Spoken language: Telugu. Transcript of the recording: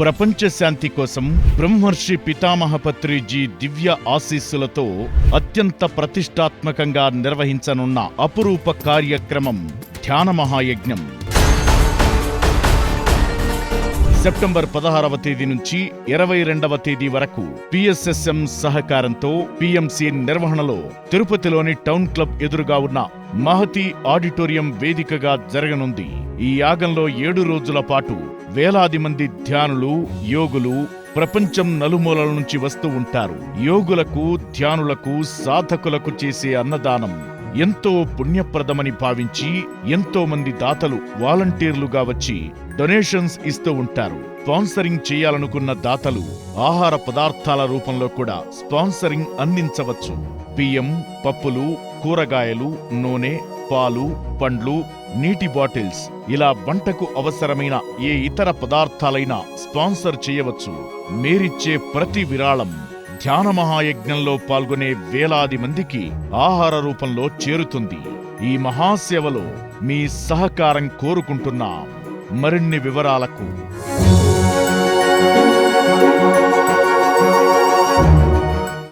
ప్రపంచ శాంతి కోసం బ్రహ్మర్షి పితామహపత్రిజీ దివ్య ఆశీస్సులతో అత్యంత ప్రతిష్టాత్మకంగా నిర్వహించనున్న అపురూప కార్యక్రమం ధ్యాన మహాయజ్ఞం. సెప్టెంబర్ పదహారవ తేదీ నుంచి ఇరవై రెండవ తేదీ వరకు పిఎస్ఎస్ఎం సహకారంతో పిఎంసి నిర్వహణలో తిరుపతిలోని టౌన్ క్లబ్ ఎదురుగా ఉన్న మహతి ఆడిటోరియం వేదికగా జరగనుంది. ఈ యాగంలో ఏడు రోజుల పాటు వేలాది మంది ధ్యానులు యోగులు ప్రపంచం నలుమూలల నుంచి వస్తూ ఉంటారు. యోగులకు ధ్యానులకు సాధకులకు చేసే అన్నదానం ఎంతో పుణ్యప్రదమని భావించి ఎంతో మంది దాతలు వాలంటీర్లుగా వచ్చి డొనేషన్స్ ఇస్తూ ఉంటారు. స్పాన్సరింగ్ చేయాలనుకున్న దాతలు ఆహార పదార్థాల రూపంలో కూడా స్పాన్సరింగ్ అందించవచ్చు. బియ్యం పప్పులు కూరగాయలు నూనె పాలు పండ్లు నీటి బాటిల్స్ ఇలా వంటకు అవసరమైన ఏ ఇతర పదార్థాలైనా స్పాన్సర్ చేయవచ్చు. మీరిచ్చే ప్రతి విరాళం ధ్యాన మహాయజ్ఞంలో పాల్గొనే వేలాది మందికి ఆహార రూపంలో చేరుతుంది. ఈ మహాసేవలో మీ సహకారం కోరుకుంటున్నాం. మరిన్ని వివరాలకు